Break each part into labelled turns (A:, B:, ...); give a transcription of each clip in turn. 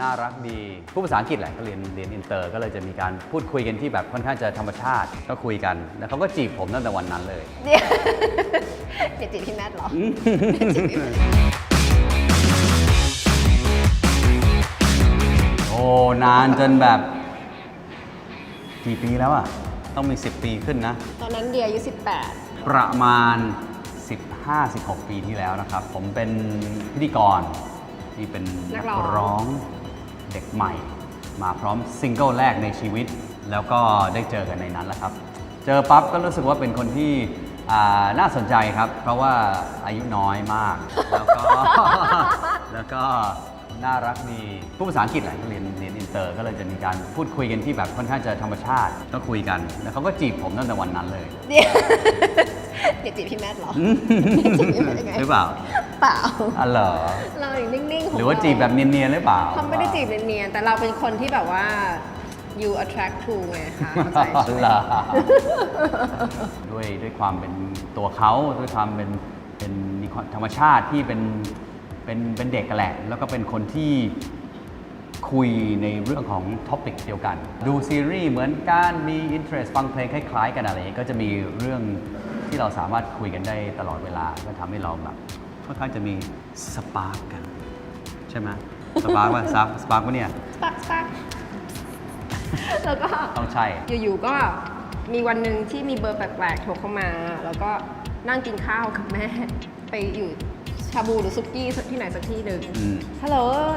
A: น่ารักดีผู้ภาษาอังกฤษแหละก็เรียนเรียนอินเตอร์ ก็เลยจะมีการพูดคุยกันที่แบบค่อนข้างจะธรรมชาติก็คุยกัน แล้วเขาก็จีบผมตั้งแต่วันนั้นเลย
B: เดี๋ยวเดี๋ยวจีบพี่แมทเหรอจีบพี่แมท
A: โอ้นานจนแบบ กี่ปีแล้วอะต้องมี 10 ปีขึ้นนะ
B: ตอนนั้นเดียอายุ
A: ประมาณ 15-16 ปีที่แล้วนะครับ ผมเป็นพิธีกรที่เป็นนักร้อง เด็กใหม่ มาพร้อมซิงเกิลแรกในชีวิต แล้วก็ได้เจอกันในนั้นแหละครับ เจอปั๊บก็รู้สึกว่าเป็นคนที่น่าสนใจครับ เพราะว่าอายุน้อยมาก แล้วก็ แล้วก็ น่ารักดีผู้ภาษาอังกฤษแหละก็เรียนเรียนอินเตอร์ก็เลยจะมีการพูดคุยกันที่แบบค่อนข้างจะธรรมชาติ ก็คุยกัน แล้วเขาก็จีบผมตั้งแต่วันนั้นเลย
B: 18เดี๋ยวเดี๋ยวจีบพี่แมทเหรอจีบพี่แมทยังไง
A: หรือเปล่า
B: เปล่า
A: อ๋อเหรอ
B: เราอยู่นิ่งๆขง
A: หรือว่าจีบแบบเนียนๆหรือเปล่า
B: เขาไม่ได้จีบเนียนๆแต่เราเป็นคนที่แบบว่า you attract to ไงคะเข้าใจ
A: อ๋อ
B: ใช่ไหม
A: เหรอด้วยด้วยความเป็นตัวเขาด้วยความเป็นเป็นมีความธรรมชาติที่เป็น เป็นเป็นเด็กกันแหละ แล้วก็เป็นคนที่คุยในเรื่องของท็อปิกเดียวกัน ดูซีรีส์เหมือนกันมีอินเทรสฟังเพลงคล้ายๆ กันอะไรอย่างนี้ก็จะมีเรื่องที่เราสามารถคุยกันได้ตลอดเวลาก็ทำให้เราแบบค่อนข้างจะมีสปาร์กกัน ใช่ไหมสปาร์กว่าสปาร์กสปาร์กวะเนี่ย
B: สปักสปักแล้วก็
A: ต้องใช่
B: อยู่ๆก็มีวันหนึ่งที่มีเบอร์แปลกๆโทรเข้ามา แล้วก็นั่งกินข้าวกับแม่ ไปอยู่ ชาบูหรือซุกี้ที่ไหนสักที่หนึ่ง
A: อืม
B: ฮัลโหล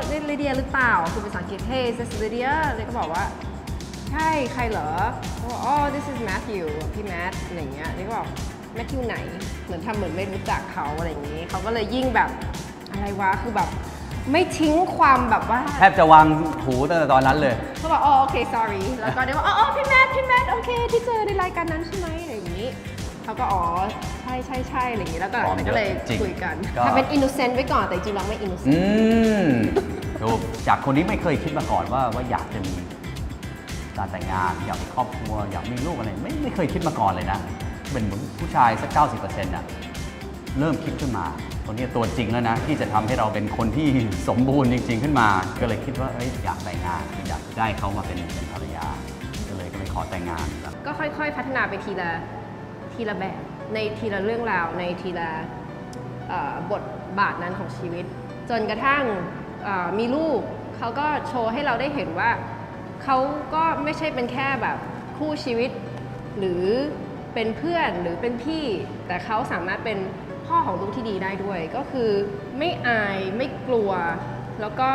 B: นี่ลิเดียหรือเปล่าคือภาษาอังกฤษ Hey this is Lydia เลยก็บอกว่า ใช่ ใครเหรอเขาบอกอ๋อ this is Matthew พี่แมทอะไรอย่างเงี้ยนี่ก็บอก Matthew ไหน เหมือนทำเหมือนไม่รู้จักเขาอะไรอย่างงี้ เขาก็เลยยิ่งแบบอะไรวะ คือแบบ ไม่ทิ้งความแบบว่า
A: แทบจะวางหูตั้งแต่ตอนนั้นเลย
B: เขาบอกอ๋อโอเค sorry แล้วก็เดี๋ยวว่าอ๋ออ๋อพี่แมท พี่แมท โอเค ที่เจอในรายการนั้นใช่ไหมอะไรอย่างนี้ เขาก็อ๋อใช่ใช่ใช่อะไรอย่างนี้แล้วก็หลังจากนั้นก็เลย
A: จริง
B: คุยกัน
A: ก็
B: ทำเป็น innocent ไว้ก่อนแต่จริงๆเราไม่
A: อื
B: innocent
A: มดูจากคนที่ไม่เคยคิดมาก่อนว่าว่าอยากจะมีการแต่งงาน อยากมีครอบครัว อยากมีลูกอะไร ไม่ไม่เคยคิดมาก่อนเลยนะ เป็นเหมือนผู้ชายสัก90%อะเริ่มคิดขึ้นมาคนนี้ตัวจริงแล้วนะ ที่จะทำให้เราเป็นคนที่สมบูรณ์จริง ๆ ขึ้นมา ก็เลยคิดว่าเอ้ยอยากแต่งงานอยากได้เขามาเป็นเป็นภรรยา ก็เลยก็เลยขอแต่งงานครับ
B: ก็ค่อย ๆ พัฒนาไปทีละ ทีละแบบในทีละเรื่องราวในทีละบทบาทนั้นของชีวิต จนกระทั่งมีลูกเขาก็โชว์ให้เราได้เห็นว่าเขาก็ไม่ใช่เป็นแค่แบบคู่ชีวิต หรือเป็นเพื่อนหรือเป็นพี่ แต่เขาสามารถเป็นพ่อของลูกที่ดีได้ด้วย ก็คือไม่อายไม่กลัว แล้วก็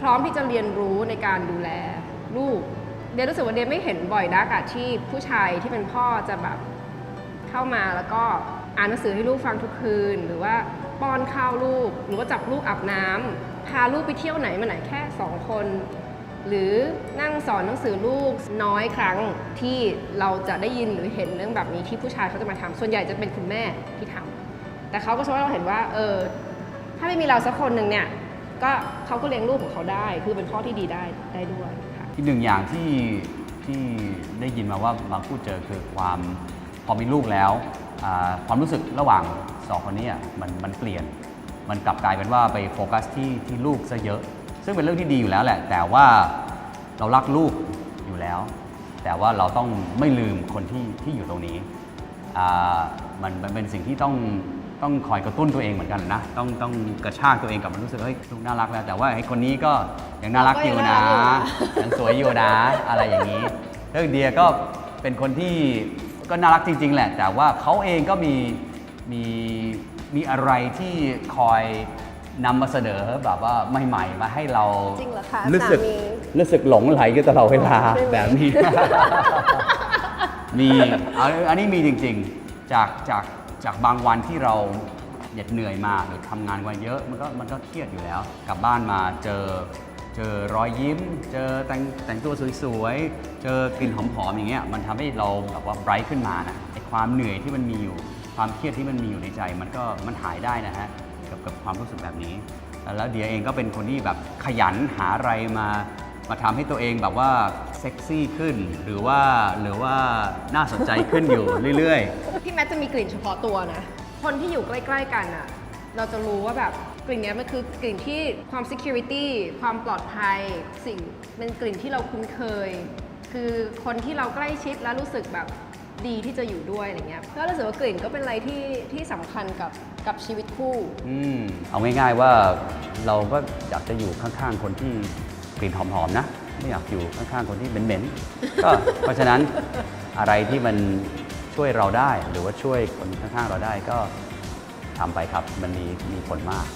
B: พร้อมที่จะเรียนรู้ในการดูแลลูก เดียรู้สึกว่าเดียไม่เห็นบ่อยนักอะที่ผู้ชายที่เป็นพ่อจะแบบเข้ามาแล้วก็อ่านหนังสือให้ลูกฟังทุกคืน หรือว่าป้อนข้าวลูก หรือว่าจับลูกอาบน้ำพาลูกไปเที่ยวไหนมาไหนแค่สองคน หรือนั่งสอนหนังสือลูกน้อยครั้งที่เราจะได้ยินหรือเห็นเรื่องแบบนี้ที่ผู้ชายเขาจะมาทำส่วนใหญ่จะเป็นคุณแม่ที่ทำแต่เขาก็ช่วยเราเห็นว่า เออ ถ้าไม่มีเราสักคนหนึ่งเนี่ย ก็เขาก็เลี้ยงลูกของเขาได้ คือเป็นพ่อที่ดีได้ได้ด้วย
A: อีกหนึ่งอย่างที่ที่ได้ยินมาว่าบางพูดเจอคือความพอมีลูกแล้วความรู้สึกระหว่างสองคนนี้มันมันเปลี่ยน มันกลับกลายเป็นว่าไปโฟกัสที่ที่ลูกซะเยอะ ซึ่งเป็นเรื่องที่ดีอยู่แล้วแหละ แต่ว่าเรารักลูกอยู่แล้ว แต่ว่าเราต้องไม่ลืมคนที่ที่อยู่ตรงนี้มันมันเป็นสิ่งที่ต้อง ต้องคอยกระตุ้นตัวเองเหมือนกันนะ ต้องต้องกระชากตัวเองกลับมารู้สึกเฮ้ยลูกน่ารักแล้ว แต่ว่าไอ้คนนี้ก็ยังน่ารักอยู่นะยังสวยอยู่นะ อะไรอย่างนี้เรื่องเดียก็เป็นคนที่ก็น่ารักจริง ๆ แหละ แต่ว่าเขาเองก็มีมีมีอะไรที่คอยนำมาเสนอแบบว่าใหม่ๆมาให้เรา
B: จริงเหรอคะ
A: รู้สึก
B: สามี
A: รู้สึกหลงไหลกันตลอดเวลา
B: ใช่ไหม
A: แบบนี้มีเอาอันนี้มีจริง ๆ จากจาก จากบางวันที่เราเหน็ดเหนื่อยมาหรือทำงานวันเยอะมันก็มันก็เครียดอยู่แล้ว กลับบ้านมาเจอเจอรอยยิ้ม เจอแต่งแต่งตัวสวยๆ เจอกลิ่นหอมๆอย่างเงี้ยมันทำให้เราแบบว่าไบรท์ขึ้นมานะไอความเหนื่อยที่มันมีอยู่ ความเครียดที่มันมีอยู่ในใจ มันก็มันหายได้นะฮะกับกับความรู้สึกแบบนี้ แล้วเดียเองก็เป็นคนที่แบบขยันหาอะไรมามาทำให้ตัวเองแบบว่าเซ็กซี่ขึ้นหรือว่าหรือว่าน่าสนใจขึ้นอยู่เรื่อย
B: แมทจะมีกลิ่นเฉพาะตัวนะ คนที่อยู่ใกล้ๆกันอะเราจะรู้ว่าแบบกลิ่นนี้มันคือกลิ่นที่ความ security ความปลอดภัย สิ่งเป็นกลิ่นที่เราคุ้นเคย คือคนที่เราใกล้ชิดแล้วรู้สึกแบบดีที่จะอยู่ด้วยอะไรเงี้ยก็รู้สึกว่ากลิ่นก็เป็นอะไรที่ที่สำคัญกับกับชีวิตคู่
A: อืมเอาง่ายๆว่าเราก็อยากจะอยู่ข้างๆคนที่กลิ่นหอมๆนะ ไม่อยากอยู่ข้างๆคนที่เหม็นๆก็เพราะฉะนั้นอะไรที่มัน ช่วยเราได้ หรือว่าช่วยคนข้างๆเราได้ก็ทำไปครับ มันมีมีผลมาก